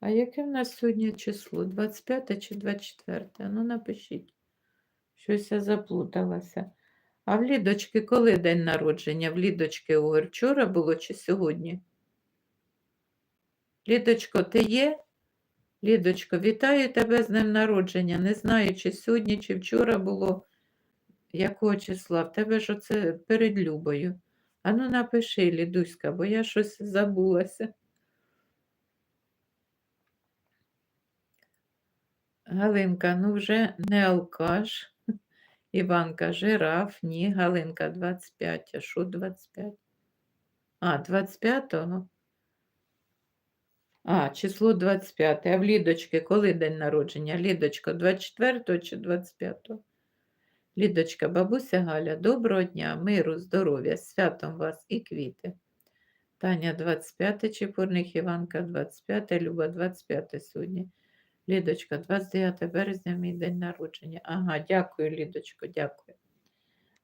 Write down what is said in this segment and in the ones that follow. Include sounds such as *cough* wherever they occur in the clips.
А яке в нас сьогодні число? 25 чи 24? Ну, напишіть. Щось я заплуталася. А в Лідочки коли день народження? В Лідочки Огор вчора було чи сьогодні? Лідочко, ти є? Лідочко, вітаю тебе з днем народження. Не знаю, чи сьогодні, чи вчора було якого числа. В тебе ж оце перед Любою. Ану напиши, Лідуська, бо я щось забулася. Галинка, ну вже не алкаш. *laughs* Іванка, жираф, ні, Галинка 25. А що 25? А, 25-го? А, число 25. А в Лідочки коли день народження? Лідочко, 24 чи 25? Лідочка, бабуся Галя, доброго дня, миру, здоров'я, святом вас і квіти. Таня 25 Чепурник, Іванка 25, Люба 25 сьогодні. Лідочка, 29 березня, мій день народження. Ага, дякую, Лідочко, дякую.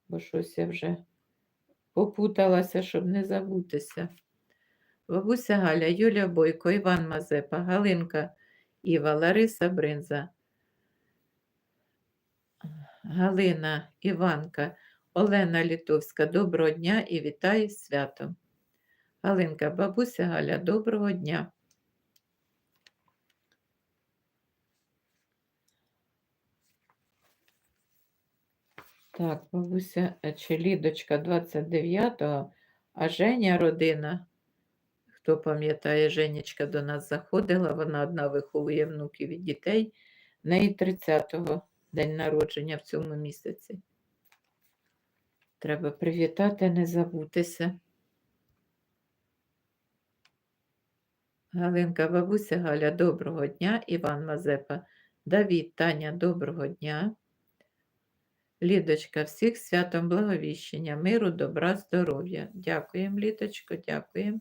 Бо щось я вже попуталася, щоб не забутися. Бабуся Галя, Юля Бойко, Іван Мазепа, Галинка Іва, Лариса Бринза, Галина Іванка, Олена Літовська, доброго дня і вітаю святом. Галинка, бабуся Галя, доброго дня. Так, бабуся е, чи Лідочка 29-го, а Женя родина. Хто пам'ятає, Женечка до нас заходила, вона одна виховує внуків і дітей. В неї 30-го день народження в цьому місяці. Треба привітати, не забутися. Галинка, бабуся Галя, доброго дня. Іван Мазепа, Давід, Таня, доброго дня. Лідочка, всіх святом благовіщення, миру, добра, здоров'я. Дякуємо, Лідочко, дякуємо.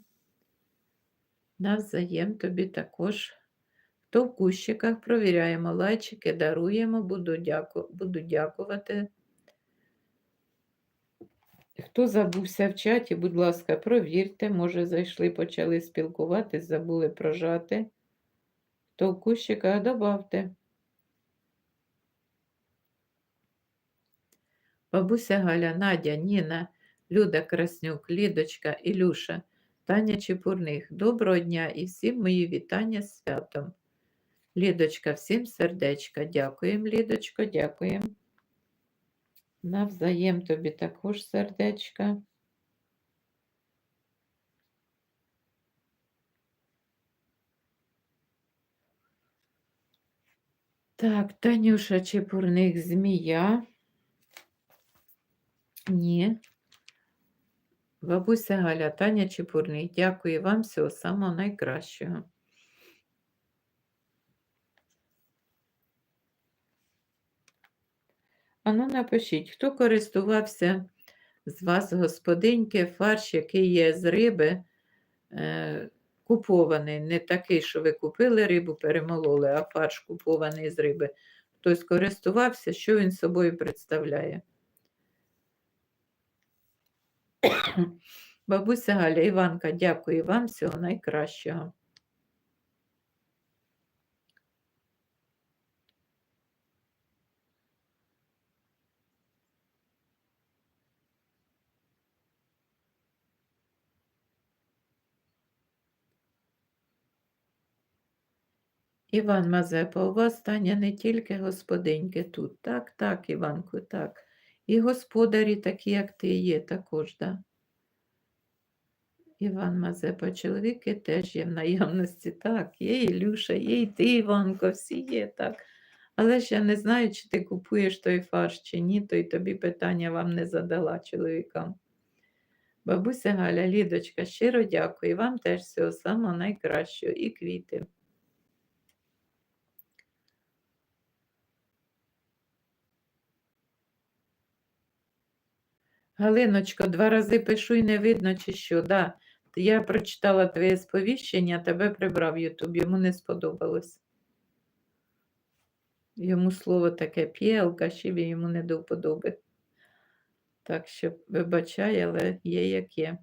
Навзаєм тобі також. Хто в кущиках, провіряємо лайчики, даруємо, буду, дяку... буду дякувати. Хто забувся в чаті, будь ласка, провірте, може, зайшли, почали спілкуватись, забули прожати. Хто в кущиках, добавте. Бабуся Галя, Надя, Ніна, Люда Краснюк, Лідочка, Ілюша, Таня Чепурних. Доброго дня і всім мої вітання з святом. Лідочка, всім сердечка. Дякуємо, Лідочко, дякуємо. Навзаєм тобі також сердечка. Так, Танюша Чепурних, змія. Ні. Бабуся Галя, Таня Чепурний, дякую вам всього самого найкращого. Ану, напишіть, хто користувався з вас, господиньки, фарш, який є з риби, е, купований, не такий, що ви купили рибу, перемололи, а фарш купований з риби. Хтось користувався, що він собою представляє? *laughs* Бабуся Галя, Іванка, дякую вам всього найкращого. Іван Мазепа, у вас Таня не тільки господиньки тут. Так, так, Іванку, так. І господарі такі, як ти є, також, так. Да? Іван Мазепа, чоловіки теж є в наявності. Так, є Ілюша, є і ти, Іванко, всі є так. Але ж я не знаю, чи ти купуєш той фарш, чи ні, то й тобі питання вам не задала чоловікам. Бабуся Галя, Лідочка, щиро дякую. Вам теж всього самого найкращого і квіти. Галиночко, два рази пишу і не видно, чи що. Да. Я прочитала твоє сповіщення, тебе прибрав Ютуб, йому не сподобалось. Йому слово таке п'є, алкашів йому не до вподоби. Так що, вибачай, але є як є.